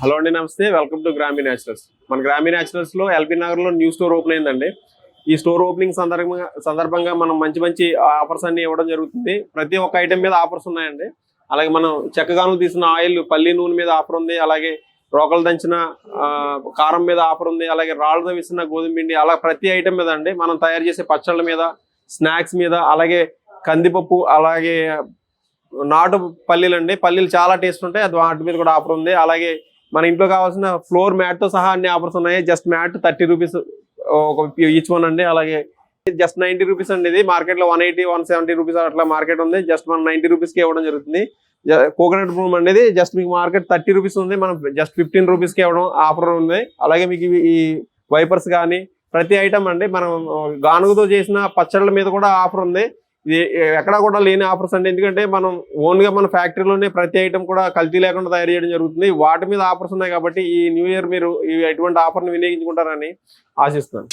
Hello అండి నమస్తే. Welcome to Grammy naturals మన గ్రామీ న్యాచురల్స్లో ఎల్బీ నగర్లో న్యూ స్టోర్ ఓపెన్ అయిందండి. ఈ స్టోర్ ఓపెనింగ్ సందర్భంగా సందర్భంగా మనం మంచి మంచి ఆఫర్స్ అన్ని ఇవ్వడం జరుగుతుంది. ప్రతి ఒక్క ఐటెం మీద ఆఫర్స్ ఉన్నాయండి. అలాగే మనం చెక్కగాను తీసిన ఆయిల్ పల్లి నూనె మీద ఆఫర్ ఉంది. అలాగే రోకలు దంచిన కారం మీద ఆఫర్ ఉంది. అలాగే రాళ్ళతో విసిన గోధుమ పిండి అలా ప్రతి ఐటెం మీద అండి. మనం తయారు చేసే పచ్చళ్ళ మీద స్నాక్స్ మీద అలాగే కందిపప్పు అలాగే నాటు పల్లీలు అండి పల్లీలు చాలా టేస్ట్ ఉంటాయి. వాటి మీద కూడా ఆఫర్ ఉంది. అలాగే మన ఇంట్లో కావాల్సిన ఫ్లోర్ మ్యాట్తో సహా అన్ని ఆఫర్స్ ఉన్నాయి. జస్ట్ మ్యాట్ థర్టీ రూపీస్ ఒక ఈచ్ వన్ అండి. అలాగే జస్ట్ నైన్టీ రూపీస్ అండి ఇది. మార్కెట్లో one eighty one seventy rupees అట్లా మార్కెట్ ఉంది. జస్ట్ మనం నైంటీ రూపీస్కి ఇవ్వడం జరుగుతుంది. కోకోనట్ బ్రూమ్ అనేది జస్ట్ మీకు మార్కెట్ థర్టీ రూపీస్ ఉంది. మనం జస్ట్ ఫిఫ్టీన్ రూపీస్కి ఇవ్వడం ఆఫర్ ఉంది. అలాగే మీకు ఈ వైపర్స్ కానీ ప్రతి ఐటమ్ అండి. మనం గానుగతో చేసిన పచ్చళ్ళ మీద కూడా ఆఫర్ ఉంది. ఇది ఎక్కడా కూడా లేని ఆఫర్స్ అండి. ఎందుకంటే మనం ఓన్గా మన ఫ్యాక్టరీలోనే ప్రతి ఐటమ్ కూడా కల్తీ లేకుండా తయారు చేయడం జరుగుతుంది. వాటి మీద ఆఫర్స్ ఉన్నాయి కాబట్టి ఈ న్యూ ఇయర్ మీరు ఈ ఎటువంటి ఆఫర్ని వినియోగించుకుంటారని ఆశిస్తున్నాను.